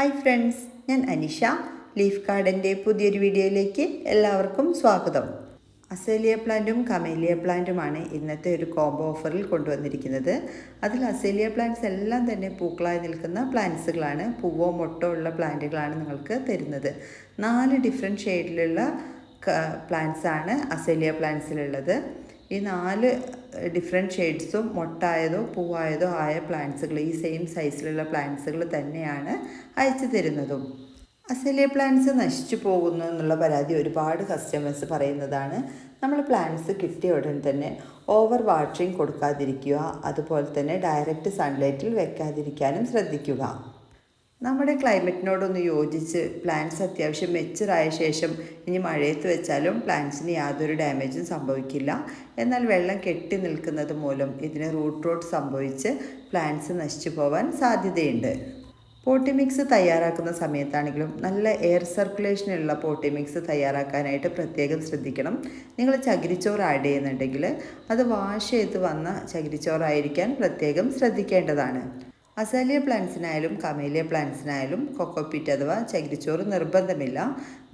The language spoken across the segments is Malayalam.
ഹായ് ഫ്രണ്ട്സ് ഞാൻ അനിഷ. ലീഫ് ഗാർഡന്റെ പുതിയൊരു വീഡിയോയിലേക്ക് എല്ലാവർക്കും സ്വാഗതം. അസേലിയ പ്ലാന്റും കമേലിയ പ്ലാന്റുമാണ് ഇന്നത്തെ ഒരു കോംബോ ഓഫറിൽ കൊണ്ടുവന്നിരിക്കുന്നത്. അതിൽ അസേലിയ പ്ലാന്റ്സ് എല്ലാം തന്നെ പൂക്കളായി നിൽക്കുന്ന പ്ലാന്റ്സുകളാണ് പൂവോ മൊട്ടോ ഉള്ള പ്ലാന്റുകളാണ് നിങ്ങൾക്ക് തരുന്നത്. നാല് ഡിഫറെന്റ് ഷെയ്ഡിലുള്ള പ്ലാന്റ്സാണ് അസേലിയ പ്ലാന്റ്സിലുള്ളത് ഈ നാല് ഡിഫറെന്റ് ഷെയ്ഡ്സും മൊട്ടായതോ പൂവായതോ ആയ പ്ലാന്റ്സുകൾ ഈ സെയിം സൈസിലുള്ള പ്ലാന്റ്സുകൾ തന്നെയാണ് അയച്ചു തരുന്നതും. അസലിയ പ്ലാന്റ്സ് നശിച്ചു പോകുന്നു എന്നുള്ള പരാതി ഒരുപാട് കസ്റ്റമേഴ്സ് പറയുന്നതാണ്. നമ്മൾ പ്ലാന്റ്സ് കിട്ടിയ ഉടൻ തന്നെ ഓവർ വാട്ടറിങ് കൊടുക്കാതിരിക്കുക അതുപോലെ തന്നെ ഡയറക്റ്റ് സൺലൈറ്റിൽ വെക്കാതിരിക്കാനും ശ്രദ്ധിക്കുക. നമ്മുടെ ക്ലൈമറ്റിനോടൊന്ന് യോജിച്ച് പ്ലാന്റ്സ് അത്യാവശ്യം മെച്ചറായ ശേഷം ഇനി മഴയത്ത് വെച്ചാലും പ്ലാന്റ്സിന് യാതൊരു ഡാമേജും സംഭവിക്കില്ല. എന്നാൽ വെള്ളം കെട്ടി നിൽക്കുന്നത് മൂലം ഇതിന് റൂട്ട് റോട്ട് സംഭവിച്ച് പ്ലാന്റ്സ് നശിച്ചു പോകാൻ സാധ്യതയുണ്ട്. പോട്ടി മിക്സ് തയ്യാറാക്കുന്ന സമയത്താണെങ്കിലും നല്ല എയർ സർക്കുലേഷനുള്ള പോട്ടി മിക്സ് തയ്യാറാക്കാനായിട്ട് പ്രത്യേകം ശ്രദ്ധിക്കണം. നിങ്ങൾ ചകിരിച്ചോറ് ആഡ് ചെയ്യുന്നുണ്ടെങ്കിൽ അത് വാഷ് ചെയ്ത് വന്ന ചകിരിച്ചോറായിരിക്കാൻ പ്രത്യേകം ശ്രദ്ധിക്കേണ്ടതാണ്. അസാലിയ പ്ലാന്റ്സിനായാലും കമേലിയ പ്ലാന്റ്സിനായാലും കൊക്കോപ്പിറ്റ് അഥവാ ചകിരിച്ചോറ് നിർബന്ധമില്ല.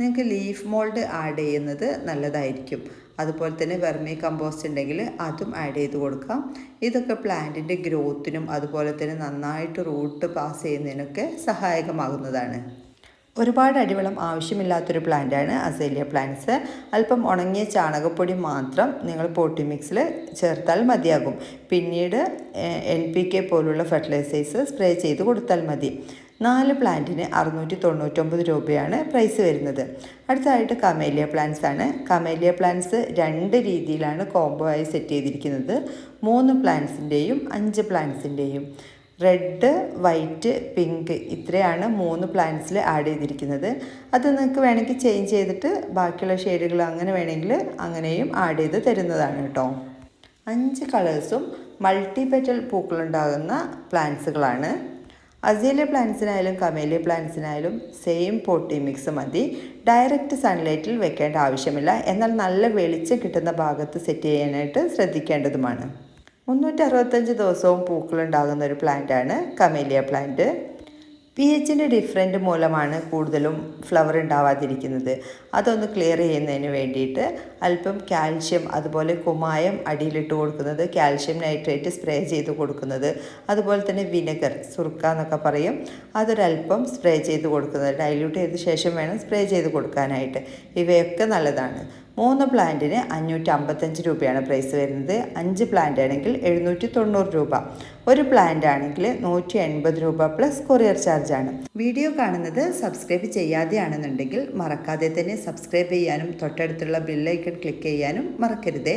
നിങ്ങൾക്ക് ലീഫ് മോൾഡ് ആഡ് ചെയ്യുന്നത് നല്ലതായിരിക്കും. അതുപോലെ തന്നെ വെർമി കമ്പോസ്റ്റ് ഉണ്ടെങ്കിൽ അതും ആഡ് ചെയ്ത് കൊടുക്കാം ഇതൊക്കെ പ്ലാന്റിന്റെ ഗ്രോത്തിനും അതുപോലെ തന്നെ നന്നായിട്ട് റൂട്ട് പാസ് ചെയ്യുന്നതിനൊക്കെ സഹായകമാകുന്നതാണ്. ഒരുപാട് അടിവെള്ളം ആവശ്യമില്ലാത്തൊരു പ്ലാന്റാണ് അസേലിയ പ്ലാന്റ്സ്. അല്പം ഉണങ്ങിയ ചാണകപ്പൊടി മാത്രം നിങ്ങൾ പോട്ടി മിക്സിൽ ചേർത്താൽ മതിയാകും. പിന്നീട് എൻ പി കെ പോലുള്ള ഫെർട്ടിലൈസേഴ്സ് സ്പ്രേ ചെയ്ത് കൊടുത്താൽ മതി. നാല് പ്ലാന്റിന് അറുന്നൂറ്റി തൊണ്ണൂറ്റൊമ്പത് രൂപയാണ് പ്രൈസ് വരുന്നത്. അടുത്തതായിട്ട് കമേലിയ പ്ലാന്റ്സ് ആണ്. കമേലിയ പ്ലാന്റ്സ് രണ്ട് രീതിയിലാണ് കോംബോ ആയി സെറ്റ് ചെയ്തിരിക്കുന്നത്. മൂന്ന് പ്ലാന്റ്സിന്റെയും അഞ്ച് പ്ലാന്റ്സിന്റെയും റെഡ് വൈറ്റ് പിങ്ക് ഇത്രയാണ് മൂന്ന് പ്ലാന്റ്സിൽ ആഡ് ചെയ്തിരിക്കുന്നത്. അത് നിങ്ങൾക്ക് വേണമെങ്കിൽ ചേഞ്ച് ചെയ്തിട്ട് ബാക്കിയുള്ള ഷെയ്ഡുകൾ അങ്ങനെ വേണമെങ്കിൽ അങ്ങനെയും ആഡ് ചെയ്ത് തരുന്നതാണ് കേട്ടോ. അഞ്ച് കളേഴ്സും മൾട്ടി പെറ്റൽ പൂക്കളുണ്ടാകുന്ന പ്ലാന്റ്സുകളാണ് അസീലിയ പ്ലാന്റ്സിനായാലും കമേലിയ പ്ലാന്റ്സിനായാലും സെയിം പോട്ടി മിക്സ് മതി. ഡയറക്റ്റ് സൺലൈറ്റിൽ വെക്കേണ്ട ആവശ്യമില്ല. എന്നാൽ നല്ല വെളിച്ചം കിട്ടുന്ന ഭാഗത്ത് സെറ്റ് ചെയ്യാനായിട്ട് ശ്രദ്ധിക്കേണ്ടതുമാണ്. മുന്നൂറ്റി അറുപത്തഞ്ച് ദിവസവും പൂക്കളുണ്ടാകുന്ന ഒരു പ്ലാന്റാണ് കമേലിയ പ്ലാന്റ്. പി എച്ചിന്റെ ഡിഫറെന്റ് മൂലമാണ് കൂടുതലും ഫ്ലവർ ഉണ്ടാവാതിരിക്കുന്നത്. അതൊന്ന് ക്ലിയർ ചെയ്യുന്നതിന് വേണ്ടിയിട്ട് അല്പം കാൽഷ്യം അതുപോലെ കുമായം അടിയിലിട്ട് കൊടുക്കുന്നത് കാൽഷ്യം നൈട്രേറ്റ് സ്പ്രേ ചെയ്ത് കൊടുക്കുന്നത് അതുപോലെ തന്നെ വിനെഗർ സുർക്ക എന്നൊക്കെ പറയും. അതൊരല്പം സ്പ്രേ ചെയ്ത് കൊടുക്കുന്നത് ഡൈല്യൂട്ട് ചെയ്ത ശേഷം വേണം സ്പ്രേ ചെയ്ത് കൊടുക്കാനായിട്ട്. ഇവയൊക്കെ നല്ലതാണ്. മൂന്ന് പ്ലാന്റിന് അഞ്ഞൂറ്റി അമ്പത്തഞ്ച് രൂപയാണ് പ്രൈസ് വരുന്നത്. അഞ്ച് പ്ലാന്റ് ആണെങ്കിൽ എഴുന്നൂറ്റി തൊണ്ണൂറ് രൂപ. ഒരു പ്ലാന്റ് ആണെങ്കിൽ നൂറ്റി എൺപത് രൂപ പ്ലസ് കൊറിയർ ചാർജാണ് വീഡിയോ കാണുന്നത് സബ്സ്ക്രൈബ് ചെയ്യാതെയാണെന്നുണ്ടെങ്കിൽ മറക്കാതെ തന്നെ സബ്സ്ക്രൈബ് ചെയ്യാനും തൊട്ടടുത്തുള്ള ബില്ലൈക്കൺ ക്ലിക്ക് ചെയ്യാനും മറക്കരുതേ.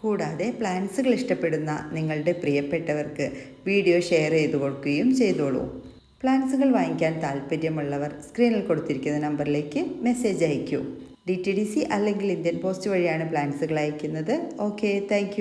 കൂടാതെ പ്ലാൻസുകൾ ഇഷ്ടപ്പെടുന്ന നിങ്ങളുടെ പ്രിയപ്പെട്ടവർക്ക് വീഡിയോ ഷെയർ ചെയ്തു കൊടുക്കുകയും ചെയ്തോളൂ. പ്ലാൻസുകൾ വാങ്ങിക്കാൻ താല്പര്യമുള്ളവർ സ്ക്രീനിൽ കൊടുത്തിരിക്കുന്ന നമ്പറിലേക്ക് മെസ്സേജ് അയയ്ക്കൂ ഡി ടി ഡി സി അല്ലെങ്കിൽ ഇന്ത്യൻ പോസ്റ്റ് വഴിയാണ് പ്ലാൻസുകൾ അയക്കുന്നത്. Okay thank